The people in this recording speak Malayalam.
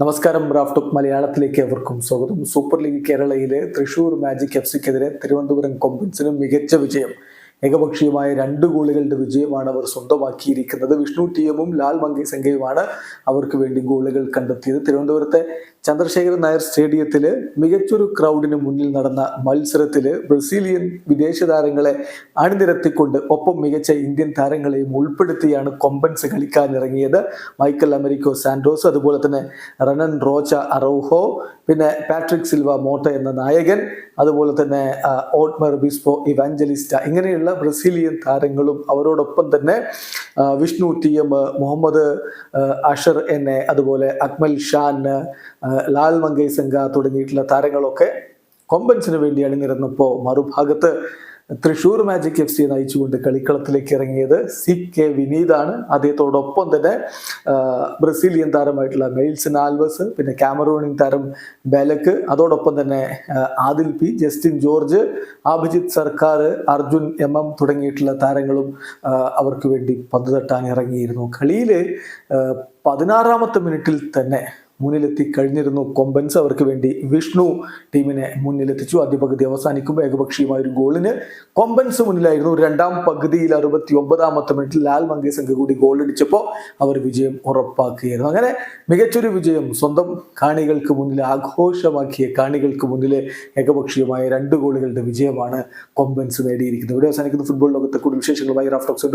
നമസ്കാരം റാഫ്റ്റോക്ക് മലയാളത്തിലേക്ക് അവർക്കും സ്വാഗതം. സൂപ്പർ ലീഗ് കേരളയിലെ തൃശൂർ മാജിക് എഫ് സിക്കെതിരെ തിരുവനന്തപുരം കൊമ്പൻസിനും മികച്ച വിജയം. ഏകപക്ഷീയമായ രണ്ട് ഗോളുകളുടെ വിജയമാണ് അവർ സ്വന്തമാക്കിയിരിക്കുന്നത്. വിഷ്ണു ടി എമ്മും ലാൽ മങ്കേസംഗയുമാണ് അവർക്ക് വേണ്ടി ഗോളുകൾ കണ്ടെത്തിയത്. തിരുവനന്തപുരത്തെ ചന്ദ്രശേഖരൻ നായർ സ്റ്റേഡിയത്തിൽ മികച്ചൊരു ക്രൗഡിന് മുന്നിൽ നടന്ന മത്സരത്തിൽ ബ്രസീലിയൻ വിദേശ താരങ്ങളെ അണിനിരത്തിക്കൊണ്ട് ഒപ്പം മികച്ച ഇന്ത്യൻ താരങ്ങളെയും ഉൾപ്പെടുത്തിയാണ് കൊമ്പൻസ് കളിക്കാനിറങ്ങിയത്. മൈക്കൽ അമരിക്കോ സാന്റോസ് അതുപോലെ തന്നെ റനൻ റോച്ച അറൗഹോ പിന്നെ പാട്രിക് സിൽവ മോട്ട എന്ന നായകൻ അതുപോലെ തന്നെ ഓട്മർ ബിസ്പോ ഇവാഞ്ചലിസ്റ്റ ഇങ്ങനെയുള്ള ബ്രസീലിയൻ താരങ്ങളും അവരോടൊപ്പം തന്നെ വിഷ്ണു ടി എം മുഹമ്മദ് അഷർ എന്നെ അതുപോലെ അക്മൽ ഷാൻ ലാൽ മങ്കേ മങ്കൈസംഗ തുടങ്ങിയിട്ടുള്ള താരങ്ങളൊക്കെ കൊമ്പൻസിന് വേണ്ടി അണിനിരന്നപ്പോൾ മറുഭാഗത്ത് തൃശൂർ മാജിക് എഫ് സിയെ നയിച്ചുകൊണ്ട് കളിക്കളത്തിലേക്ക് ഇറങ്ങിയത് സി കെ വിനീതാണ്. അദ്ദേഹത്തോടൊപ്പം തന്നെ ബ്രസീലിയൻ താരമായിട്ടുള്ള മെയിൽസൺ ആൽവസ് പിന്നെ കാമറൂണിൻ താരം ബെലക്ക് അതോടൊപ്പം തന്നെ Adil P Justin George Abhijith Sarkar Arjun M M തുടങ്ങിയിട്ടുള്ള താരങ്ങളും അവർക്ക് വേണ്ടി പന്ത് തട്ടാൻ ഇറങ്ങിയിരുന്നു കളിയിൽ പതിനാറാമത്തെ മിനിറ്റിൽ തന്നെ മുന്നിലെത്തി കഴിഞ്ഞിരുന്നു. കൊമ്പൻസ് അവർക്ക് വേണ്ടി വിഷ്ണു ടീമിനെ മുന്നിലെത്തിച്ചു. ആദ്യ പകുതി അവസാനിക്കുമ്പോൾ ഏകപക്ഷീയമായ ഒരു ഗോളിന് കൊമ്പൻസ് മുന്നിലായിരുന്നു. രണ്ടാം പകുതിയിൽ അറുപത്തി ഒമ്പതാമത്തെ മിനിറ്റിൽ ലാൽ മങ്കേസംഗ് കൂടി ഗോൾ അടിച്ചപ്പോൾ അവർ വിജയം ഉറപ്പാക്കുകയായിരുന്നു. അങ്ങനെ മികച്ചൊരു വിജയം സ്വന്തം കാണികൾക്ക് മുന്നിൽ ആഘോഷമാക്കിയ കാണികൾക്ക് മുന്നിലെ ഏകപക്ഷീയമായ രണ്ട് ഗോളുകളുടെ വിജയമാണ് കൊമ്പൻസ് നേടിയിരിക്കുന്നത്. ഇവിടെ അവസാനിക്കുന്ന ഫുട്ബോൾ ലോകത്തെ കൂടുതൽ വിശേഷങ്ങളുമായി റാഫ്റ്റോക്സ്